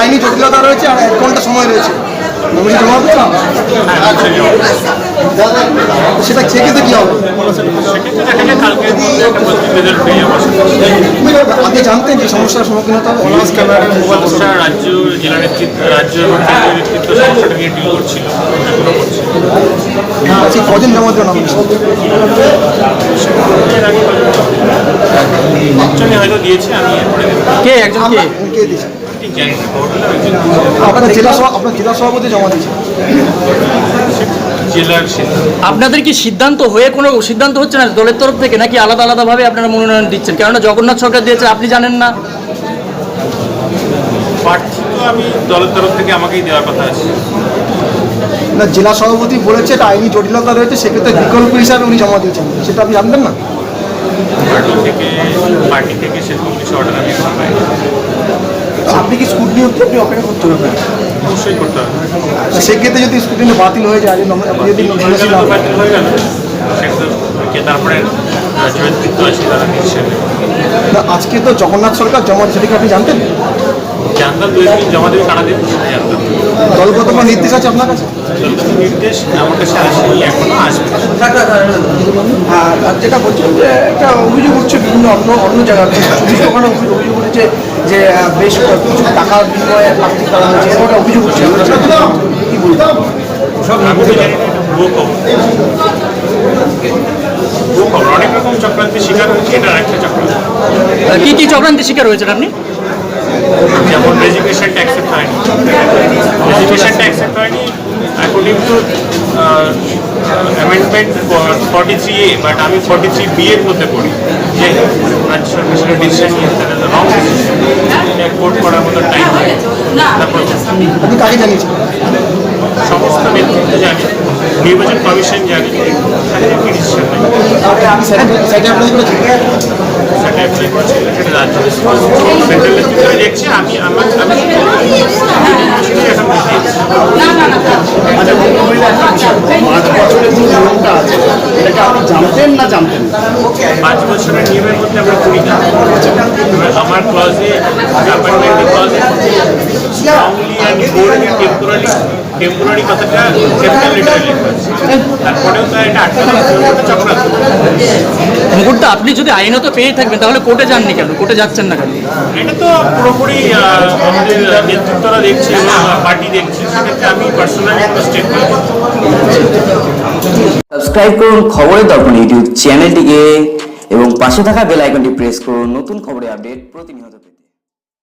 আইনি জটিলতা রয়েছে আর এক ঘণ্টা সময় রয়েছে। নমিনি জমা। তো সেটা সেক্ষেত্রে কি হবে? আপনি জানতেন যে সমস্যার সম্মুখীন হতে হবে। অনার্স ক্যামেরার মোবাইল রাজ্য জেলা নেতৃত্ব রাজ্য এবং নেতৃত্ব সমস্যাটা নিয়ে ডিল করছিল আজকে কজন জমা দিয়েছে আমি কে একজন কে? কে দিয়েছে? আপনার জেলা আপনার জেলা সভাপতি জমা দিয়েছে জেলার সিদ্ধান্ত আপনাদের কি সিদ্ধান্ত হয়ে কোনো সিদ্ধান্ত হচ্ছে না দলের তরফ থেকে নাকি আলাদা আলাদাভাবে আপনারা মনোনয়ন দিচ্ছেন? কেননা জগন্নাথ সরকার দিয়েছে আপনি জানেন না। প্রার্থী তো আমি দলের তরফ থেকে আমাকেই দেওয়ার কথা আছে। না জেলা সভাপতি বলেছে এটা আইনি জটিলতা রয়েছে সেক্ষেত্রে বিকল্প হিসাবে উনি জমা দিয়েছেন। সেটা আপনি জানবেন না? পার্টি থেকে পার্টি থেকে সেরকম কিছু অর্ডার আমি এখন পাইনি। আপনি কি স্কুটনি হচ্ছে আপনি অপেক্ষা করতে হবে? অবশ্যই করতে হবে। সেক্ষেত্রে যদি স্কুটিনি বাতিল হয়ে যায় আপনি যদি বাতিল হয়ে গেল। কে তারপরে রাজ্য নেতৃত্ব আছে তারা না, আজকে তো জগন্নাথ সরকার জমা দিয়েছে আপনি জানতেন? জানতাম একদিন জমা দেবে কানা দেবে দলগত কোনো নির্দেশ আছে আপনার কাছে? নির্দেশ আমার কাছে আসেনি এখনও আসবে। আর আর যেটা বলছিলাম যে একটা অভিযোগ উঠছে বিভিন্ন অন্য অন্য জায়গাতে। চব্বিশ পরগনা অভিযোগ উঠেছে যে বেশ কিছু টাকার বিনিময়ে প্রার্থী করা হয়েছে। এরকম একটা অভিযোগ উঠছে কি ভুয়ো খবর। অনেক রকম চক্রান্তের শিকার হয়েছে এটা একটা চক্রান্ত। কি কি চক্রান্তের শিকার হয়েছেন আপনি? যেমন রেজিগনেশনটা অ্যাকসেপ্ট হয়নি রেজিগনেশনটা অ্যাকসেপ্ট হয়নি according to amendment forty three A but আমি ফর্টি থ্রি বি এর মধ্যে পড়ি। যে রাজ্য সরকার সেটা ডিসিশন নিয়েছে রং ডিসিশন এটা কোর্ট করার মতো টাইম হয় তারপর সমস্ত নেতৃত্ব জানে। নির্বাচন কমিশন জানে। কি ডিসিশন নেই। সেটা সেটা রাজ্য সেন্ট্রাল নেতৃত্ব দেখছে আমি আমার আমি জানতেন না জানতেন পাঁচ বছরের নিয়মের মধ্যে আমরা করি না আমার ক্লজে অ্যাপয়েন্টমেন্টের ক্লজে স্ট্রংলি টেম্পোরারি টেম্পোরারি কথাটা ক্যাপিটাল লেটারে লেখা তারপরেও তো এটা আটকানো চক্রান্ত মুকুটটা আপনি যদি আইনত পেয়ে থাকবেন তাহলে কোর্টে যাননি কেন? কোর্টে যাচ্ছেন না কেন? এটা তো পুরোপুরি আমাদের নেতৃত্বরা দেখছে এবং পার্টি দেখছে। সেক্ষেত্রে আমি পার্সোনালি কোনো স্টেটমেন্ট সাবস্ক্রাইব করুন খবরের দর্পণ ইউটিউব চ্যানেলটিকে এবং পাশে থাকা বেল আইকনটি প্রেস করুন। নতুন খবরের আপডেট প্রতিনিয়ত পেতে।